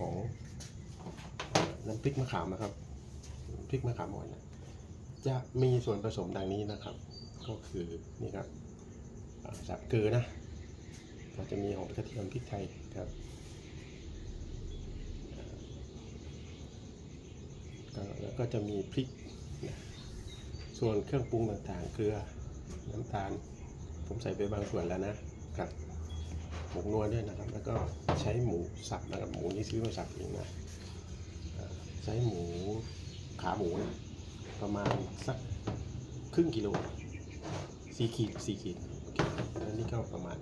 ของน้ำพริกมะขามนะครับพริกมะขามอ่อนนะจะมีส่วนผสมดังนี้นะครับ ก็คือนี่ครับอ่าจากเกลือนะก็จะมีหอมกระเทียมพริกไทยครับแล้วก็จะมีพริกนะส่วนเครื่องปรุงต่างๆ เกลือน้ำตาล ผมใส่ไปบางส่วนแล้วนะครับ หมกนวดด้วยนะครับ แล้วก็ใช้หมูสับนะครับ หมูนี่ซื้อมาสับเองนะใช้หมูขาหมูนะประมาณสักครึ่งกิโลสี่ขีดสี่ขีดโอเคแล้วนี่ก็ประมาณ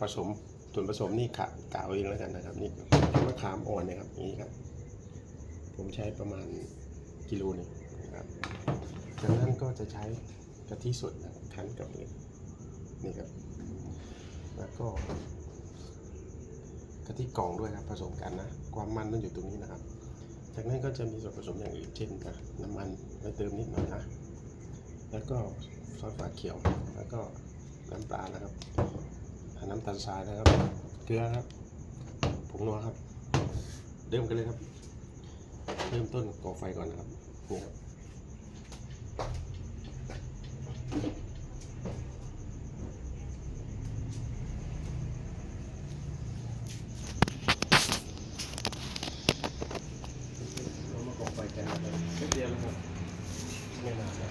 ผสมส่วนผสมนี่ขะกะเอาเองแล้วกันนะครับนี่มะขามอ่อนนะครับอย่างนี้ครับ ผมใช้ประมาณกิโลนึงนะครับจากนั้นก็จะใช้กะทิสดนะครับคั้นกับนี่นี่ครับ แล้วก็กะทิกล่องด้วยครับผสมกันนะ ความมันมันอยู่ตรงนี้นะครับ จากนั้นก็จะมีส่วนผสมอย่างอื่นเช่นนะน้ำมันไว้เติมนิดหน่อยนะ แล้วก็ซอสฝาเขียว แล้วก็น้ำปลานะครับ น้ำตาลทรายนะครับ เกลือครับ ผงนัวครับ เริ่มกันเลยครับ เริ่มต้นก่อไฟก่อนนะครับนี่ครับ เรามาก่อไฟกันนะครับแป๊บเดียวนะครับไม่นานนะ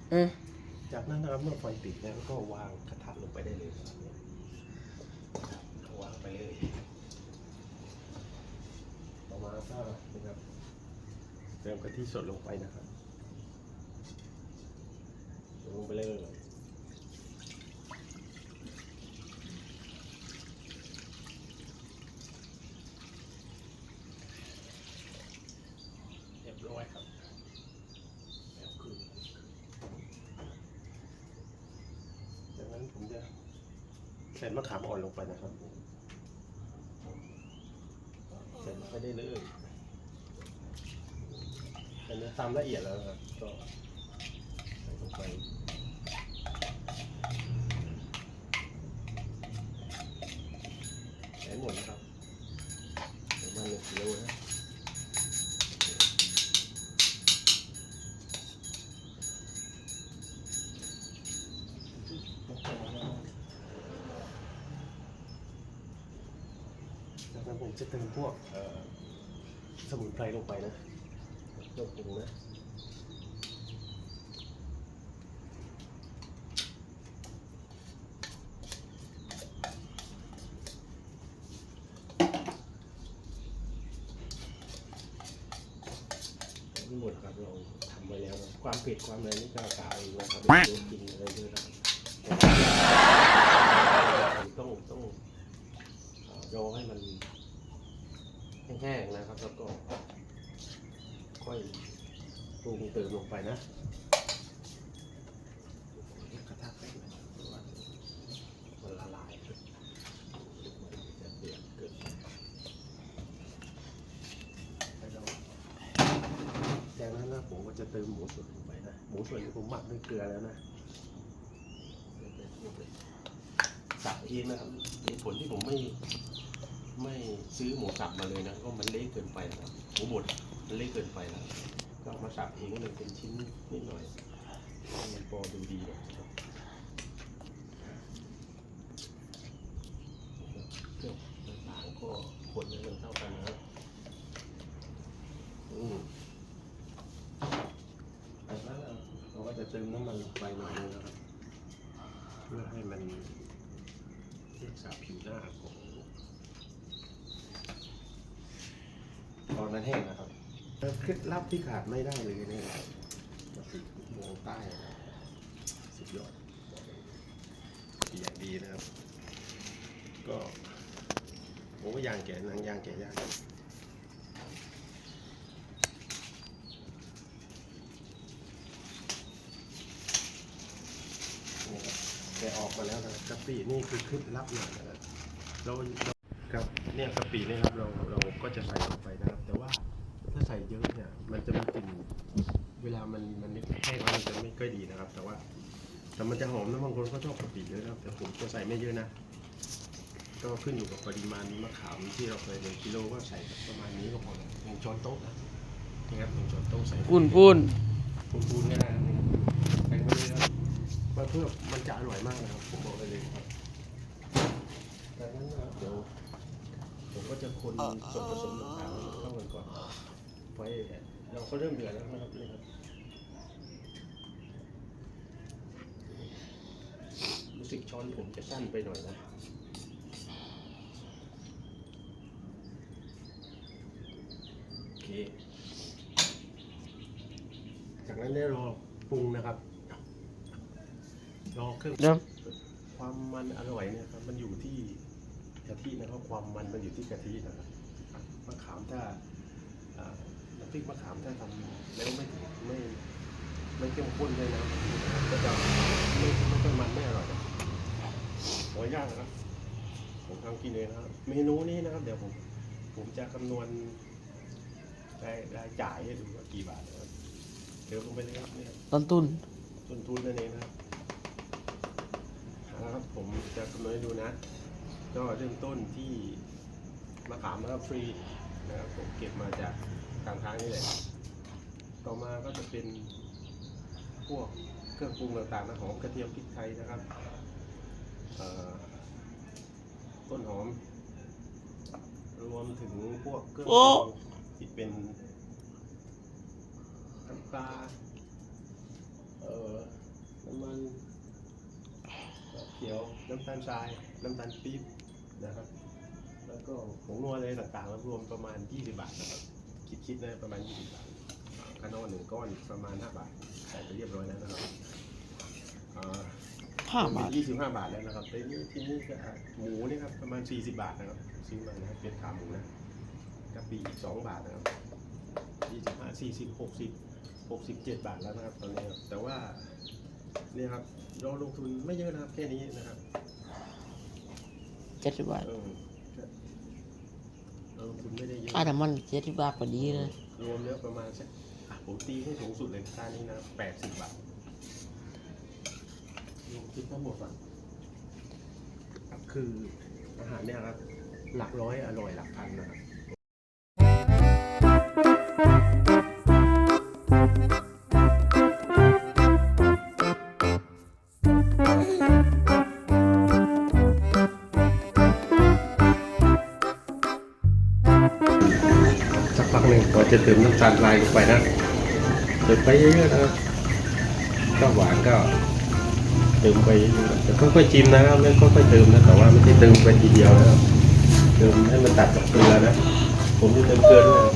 อืม จากนั้นนะครับเมื่อไฟติดแล้วก็วางกระทะลงไปได้เลยครับเนี่ยวางไปเลยต่อมาก็นะครับเติมกะทิสดลงไปนะครับลงไปเลยเรียบร้อยครับแล้วคือ จากนั้นผมจะ ใส่มะขามอ่อนลงไปนะครับใส่ลงไปได้เลยอันนี้ตามละเอียดแล้วนะครับก็ใส่ลงไปใส่หมดนะครับ ผมจะเติมพวกสมุนไพรลงไปนะเครื่องปรุงนะหมดครับเราทำไว้แล้ว ความเผ็ดความอะไรนี่ก็กล่าวเองนะครับไม่รู้จริงอะไรด้วยนะต้องต้องรอให้มัน แห้งๆนะครับแล้วก็ค่อยปรุงเติมลงไปนะกระทะไปนะเพราะว่ามันละลายมันจะเดือดเกินไปไปลองจากนั้นนะผมก็จะเติมหมูส่วนลงไปนะหมูส่วนที่ผมหมักด้วยเกลือแล้วนะสับเองนะครับเหตุผลที่ผมไม่ ไม่ซื้อหมูสับมาเลยนะเพราะมันเละเกินไปนะหมูบดมันเละเกินไปแล้วก็มาสับเองเลยเป็นชิ้นนิดหน่อยมันพอดูดีหน่อยนะครับเครื่องต่างก็คนให้มันเท่ากันนะครับอืมจากนั้นเราก็จะเติมน้ำมันลงไปหน่อยนึงนะครับเพื่อให้มันรักษาผิวหน้าของตอน นั้นแห้งนะครับเคล็ดลับที่ขาดไม่ได้เลยเนี่ยกะปิโมงใต้นะครับสุดยอดอย่างดีนะครับ ก็ผมว่ายางแก่หนังยางแก่ยากนี่ครับแกะออกมาแล้วนะครับกะปินี่คือเคล็ดลับหน่อยนะครับเรา เราครับเนี่ยกะปิเนี่ยครับเราเราก็จะใส่ลงไปนะครับ แต่ว่าถ้าใส่เยอะเนี่ย มันจะมีกลิ่นเวลามันมันแห้งแล้วมันจะไม่ค่อยดีนะครับ แต่ว่าแต่มันจะหอมนะบางคนก็ชอบกะปิเยอะนะครับ แต่ผมจะใส่ไม่เยอะนะ ก็ขึ้นอยู่กับปริมาณมะขามที่เราเคยหนึ่งกิโลก็ใส่ประมาณนี้ก็พอแล้วหนึ่งช้อนโต๊ะนะนะครับหนึ่งช้อนโต๊ะใส่ปุ้นปุ้นปูนๆก็ได้นะใส่ไปเลยครับมาเพื่อมันจะอร่อยมากนะครับผมบอกได้เลยครับจากนั้นนะครับเดี๋ยวผม ก็จะคนส่วนผสมต่างๆให้เข้ากันก่อนไว้เราก็เริ่มเดือดแล้วนะครับนี่ครับรู้สึกช้อนผมจะสั้นไปหน่อยนะโอเคจากนั้นได้รอปรุงนะครับรอเครื่องเดี๋ยวความมันอร่อยเนี่ยครับมันอยู่ที่กะทินะครับความมันมันอยู่ที่กะทินะครับมะขามถ้าอ่าน้ำพริกมะขามถ้าทำแล้วไม่ไม่ไม่เข้มข้นเลยนะก็จะไม่ไม่ค่อยมันไม่อร่อยนะขออนุญาตนะครับผมทำกินเองนะครับเมนูนี้นะครับเดี๋ยวผมผมจะคำนวณรายรายจ่ายให้ดูว่ากี่บาทนะครับเดี๋ยวลงไปเลยครับนี่ครับต้นทุนต้นทุนนั่นเองนะครับเอาละครับผมจะคำนวณให้ดูนะ ก็เริ่มต้นที่มะขามนะครับฟรีนะครับผมเก็บมาจากกลางทางนี่แหละต่อมาก็จะเป็นพวกเครื่องปรุงต่างๆนะหอมกระเทียมพริกไทยนะครับเอ่อต้นหอม รวมถึงพวกเครื่องปโอ้รุงที่เป็นน้ำปลาเอ่อน้ำมันเขียวน้ำตาลทราย น้ำตาลปี๊บ นะครับ แล้วก็ผงนัวอะไรต่างๆแล้วรวมประมาณ 20 บาทนะครับ คิดคิดๆนะประมาณ 20 บาทขนมหนึ่งก้อนประมาณ 5 บาทใส่ไปเรียบร้อยแล้วนะครับอ่าห้าบาทยี่สิบห้าบาทแล้วนะครับแต่นี่ที่นี่ก็หมูนี่ครับประมาณสี่สิบาทนะครับซื้อมานะครับเป็นขาหมูนะกะปิอีกสองบาทนะครับยี่สิบห้าสี่สิบหกสิบหกสิบเจ็ดบาทแล้วนะครับตอนนี้ครับแต่ว่าเนี่ยครับเราลงทุนไม่เยอะนะครับแค่นี้นะครับ เจ็ดสิบบาทเออเราลงทุนไม่ได้เยอะค่าน้ำมันเจ็ดสิบบาทพอดีเลยรวมแล้วประมาณสักอะผมตีให้สูงสุดเลยค่านี้นะแปดสิบบาทรวมคิดทั้งหมดอะครับคืออาหารเนี่ยครับหลักร้อยอร่อยหลักพันนะครับ จะเติมน้ำตาลทรายลงไปนะเติมไปเยอะๆนะครับก็หวานก็เติมไปเยอะๆแต่ค่อยๆจิ้มนะครับไม่ค่อยๆเติมนะแต่ว่าไม่ใช่เติมไปทีเดียวนะครับเติมให้มันตัดกับเกลือนะ ผมจะเติมเกลือด้วยนะ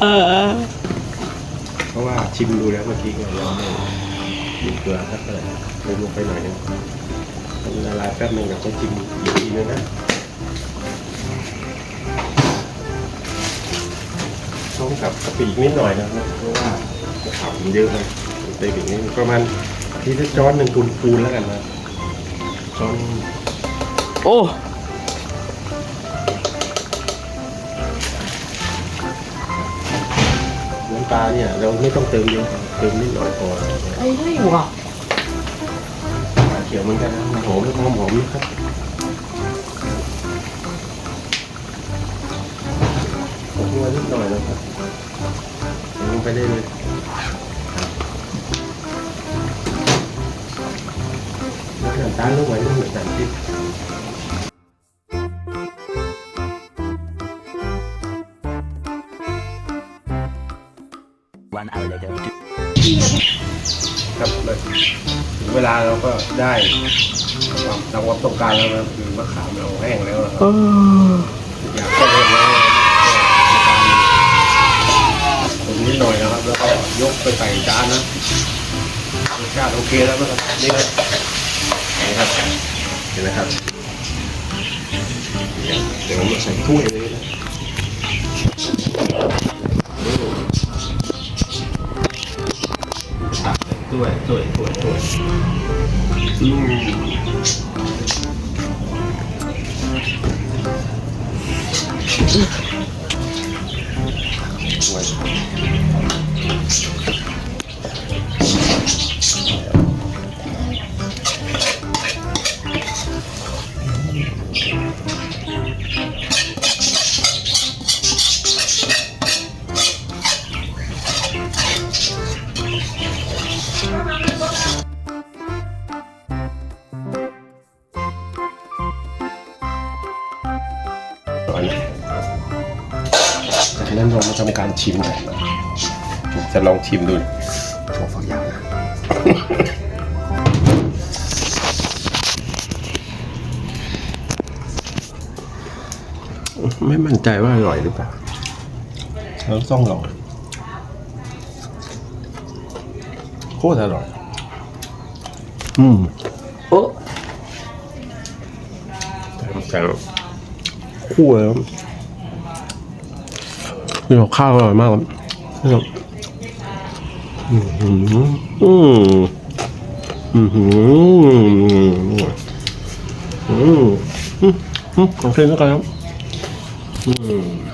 เออ เพราะว่าชิมดูแล้วเมื่อกี้เรายังไม่มีเกลือสักเท่าไหร่เติมลงไปหน่อยหนึงมันละลายแป๊บหนึงเราจะชิมอีกทีนึงนะ ต้มกับกะปิอีกนิดหน่อยนะครับเพราะว่าข่าวมันเยอะนะเต็มอีกนิดประมาณที่ถ้าช้อนหนึ่งคูณๆแล้วกันนะช้อนโอ้น้ำปลาเนี่ยเราไม่ต้องเติมเยอะเติมนิดหน่อยพอไอ้ได้วะชเขียวเหมือนกันนะหอมหอมหอมนะครับ ลงไปได้เลยแล้วน้ำตาลลงไว้ด้วยน้ำตาลที่ One hour later. ครับเลยถึงเวลาเราก็ได้ความตามความต้องการแล้วนะครับคือมะขามเราแห้งแล้วนะครับอยากก็เรียบร้อยแล้วก็ผมนิด หน่อยนะครับ แล้วก็ยกไปใส่จานนะรสชาติโอเคแล้วนะครับนี่เลยนี่ครับเห็นไหมครับเดี๋ยวผมมาใส่ถ้วยเลยนะตักใส่ถ้วยถ้วยถ้วยถ้วยอืมไว้ ทำการชิมกันนะจะลองชิมดูโชว์ฝักยาวนะไม่มั่นใจว่าอร่อยหรือเปล่าเราต้องลองโคตรอร่อย อืม โอ้แต่แต่คู่เลยครับ นี่กับข้าวอร่อยมากครับนี่ครับอืมอืมอืมอืมอืมอืมอืมโอเคนะครับอืม